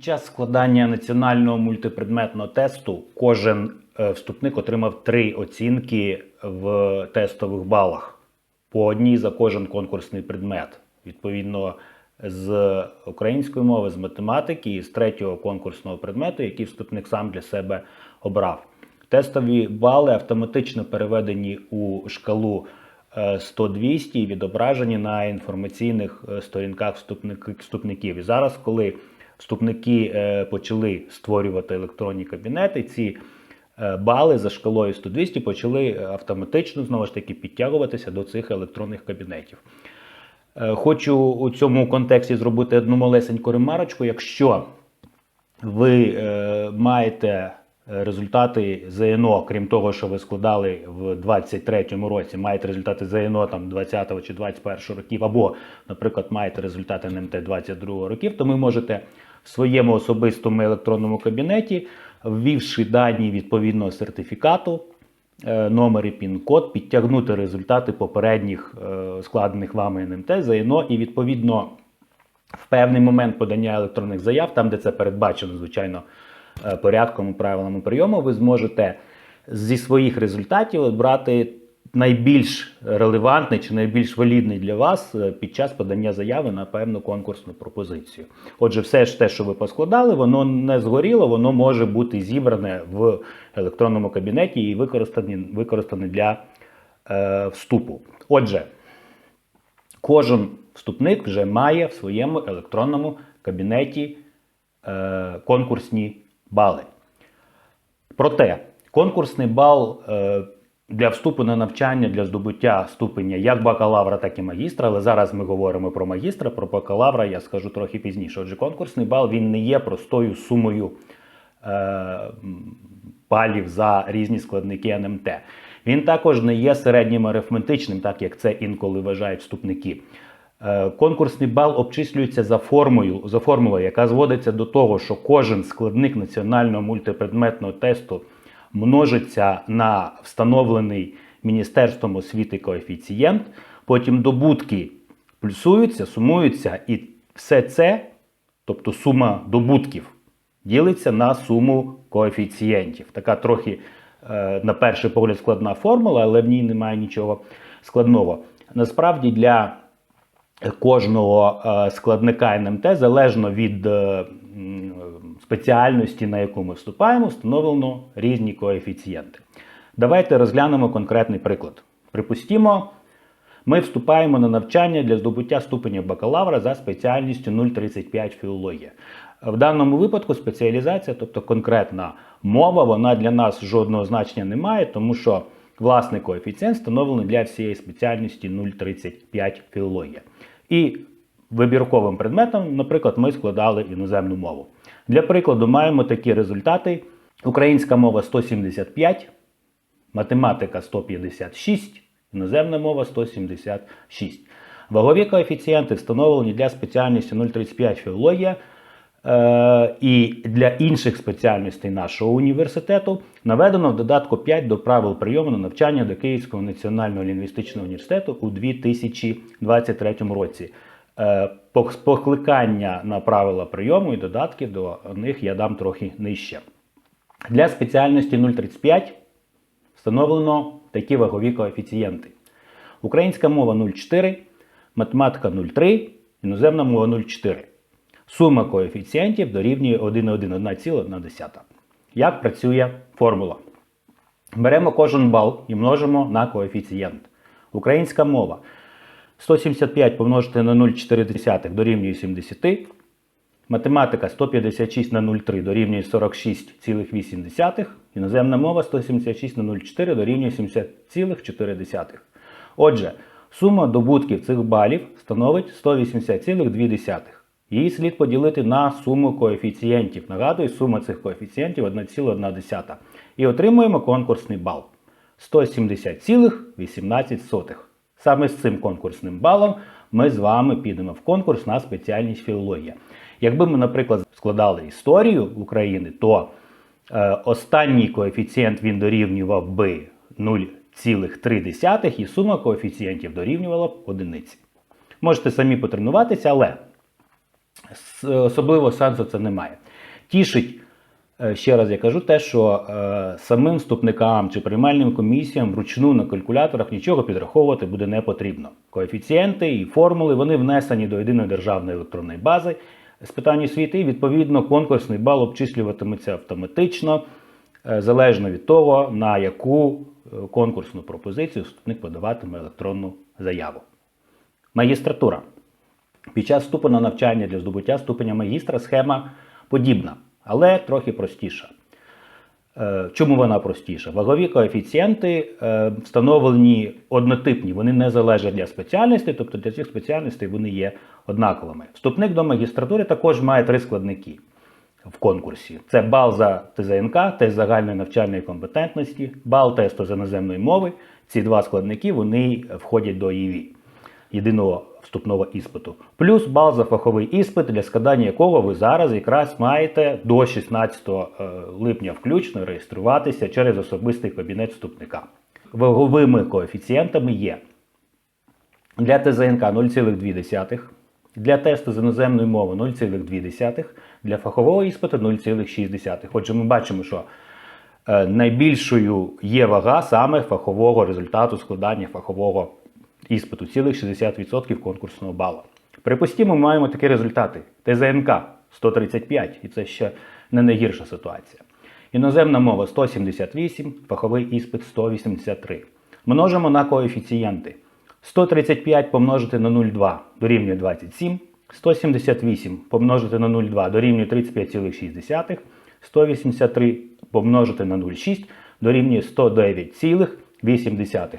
Час складання національного мультипредметного тесту кожен е, вступник отримав три оцінки в тестових балах по одній за кожен конкурсний предмет. Відповідно, з української мови, з математики і з третього конкурсного предмету, який вступник сам для себе обрав. Тестові бали автоматично переведені у шкалу е, 100-200 і відображені на інформаційних е, сторінках вступник- вступників. І зараз, коли вступники е, почали створювати електронні кабінети, ці е, бали за шкалою 100-200 почали автоматично знову ж таки підтягуватися до цих електронних кабінетів. Е, Хочу у цьому контексті зробити одну малесеньку ремарочку. Якщо ви е, маєте е, результати ЗНО, крім того, що ви складали в 23-му році, маєте результати ЗНО там 20-го чи 21-го років, або, наприклад, маєте результати НМТ 22-го років, то ви можете в своєму особистому електронному кабінеті, ввівши дані відповідного сертифікату, е, номер і пін-код, підтягнути результати попередніх е, складених вами НМТ, ЗНО і відповідно в певний момент подання електронних заяв, там, де це передбачено, звичайно, е, порядком і правилами прийому, ви зможете зі своїх результатів обрати найбільш релевантний чи найбільш валідний для вас е, під час подання заяви на певну конкурсну пропозицію. Отже, все ж те, що ви поскладали, воно не згоріло, воно може бути зібране в електронному кабінеті і використане, використане для е, вступу. Отже, кожен вступник вже має в своєму електронному кабінеті е, конкурсні бали. Проте конкурсний бал е, для вступу на навчання для здобуття ступеня як бакалавра, так і магістра. Але зараз ми говоримо про магістра, про бакалавра я скажу трохи пізніше. Отже, конкурсний бал він не є простою сумою е, балів за різні складники НМТ. Він також не є середнім арифметичним, так як це інколи вважають вступники. Е, Конкурсний бал обчислюється за формулою, за формулою, яка зводиться до того, що кожен складник національного мультипредметного тесту множиться на встановлений Міністерством освіти коефіцієнт, потім добутки плюсуються, сумуються, і все це, тобто сума добутків, ділиться на суму коефіцієнтів. Така трохи, е, на перший погляд, складна формула, але в ній немає нічого складного. Насправді для кожного е, складника НМТ залежно від е, спеціальності, на яку ми вступаємо, встановлено різні коефіцієнти. Давайте розглянемо конкретний приклад. Припустімо, ми вступаємо на навчання для здобуття ступеня бакалавра за спеціальністю 035 філологія. В даному випадку спеціалізація, тобто конкретна мова, вона для нас жодного значення не має, тому що власний коефіцієнт встановлений для всієї спеціальності 035 філологія. І вибірковим предметом, наприклад, ми складали іноземну мову. Для прикладу, маємо такі результати: українська мова 175, математика 156, іноземна мова 176. Вагові коефіцієнти встановлені для спеціальності 035 філологія. Е, і для інших спеціальностей нашого університету наведено в додатку 5 до правил прийому на навчання до Київського національного лінгвістичного університету у 2023 році. Е, Покликання на правила прийому і додатки до них я дам трохи нижче. Для спеціальності 035 встановлено такі вагові коефіцієнти. Українська мова 0,4, математика 0,3, іноземна мова 0,4. Сума коефіцієнтів дорівнює 1,1, 1,1. Як працює формула? Беремо кожен бал і множимо на коефіцієнт. Українська мова 175 помножити на 0,4 дорівнює 70. Математика 156 на 0,3 дорівнює 46,8. Іноземна мова 176 на 0,4 дорівнює 70,4. Отже, сума добутків цих балів становить 180,2. Її слід поділити на суму коефіцієнтів. Нагадую, сума цих коефіцієнтів 1,1. І отримуємо конкурсний бал 170,18. Саме з цим конкурсним балом ми з вами підемо в конкурс на спеціальність філологія. Якби ми, наприклад, складали історію України, то е, останній коефіцієнт він дорівнював би 0,3 і сума коефіцієнтів дорівнювала б одиниці. Можете самі потренуватися, але особливого сенсу це немає. Тішить, ще раз я кажу, те, що е, самим вступникам чи приймальним комісіям вручну на калькуляторах нічого підраховувати буде не потрібно. Коефіцієнти і формули вони внесені до єдиної державної електронної бази з питань освіти, і відповідно конкурсний бал обчислюватиметься автоматично, е, залежно від того, на яку е, конкурсну пропозицію вступник подаватиме електронну заяву. Магістратура. Під час вступу на навчання для здобуття ступеня магістра схема подібна, але трохи простіша. Е, Чому вона простіша? Вагові коефіцієнти е, встановлені однотипні, вони не залежать для спеціальностей, тобто для цих спеціальностей вони є однаковими. Вступник до магістратури також має три складники в конкурсі: це бал за ТЗНК, тест загальної навчальної компетентності, бал тесту з іноземної мови. Ці два складники вони входять до ЄВІ єдиного вступного іспиту, плюс бал за фаховий іспит, для складання якого ви зараз якраз маєте до 16 е, липня включно реєструватися через особистий кабінет вступника. Ваговими коефіцієнтами є для ТЗНК 0,2, для тесту з іноземної мови 0,2, для фахового іспиту 0,6. Отже, ми бачимо, що е, найбільшою є вага саме фахового результату складання фахового іспиту, цілих 60% конкурсного балу. Припустімо, ми маємо такі результати: ТЗНК 135, і це ще не найгірша ситуація. Іноземна мова 178, фаховий іспит 183. Множимо на коефіцієнти. 135 помножити на 0,2 дорівнює 27, 178 помножити на 0,2 дорівнює 35,6, 183 помножити на 0,6 дорівнює 109,8.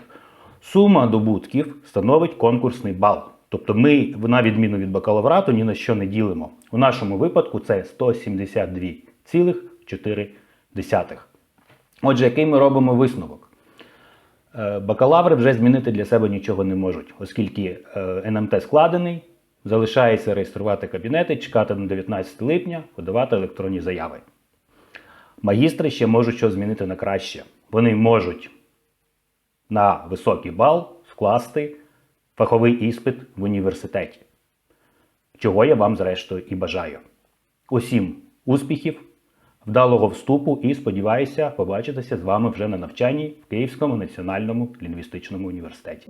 Сума добутків становить конкурсний бал. Тобто ми, на відміну від бакалаврату, ні на що не ділимо. У нашому випадку це 172,4. Отже, який ми робимо висновок? Е, Бакалаври вже змінити для себе нічого не можуть, оскільки е, НМТ складений, залишається реєструвати кабінети, чекати на 19 липня, подавати електронні заяви. Магістри ще можуть що змінити на краще. Вони можуть на високий бал скласти фаховий іспит в університеті, чого я вам, зрештою, і бажаю. Усім успіхів, вдалого вступу і сподіваюся побачитися з вами вже на навчанні в Київському національному лінгвістичному університеті.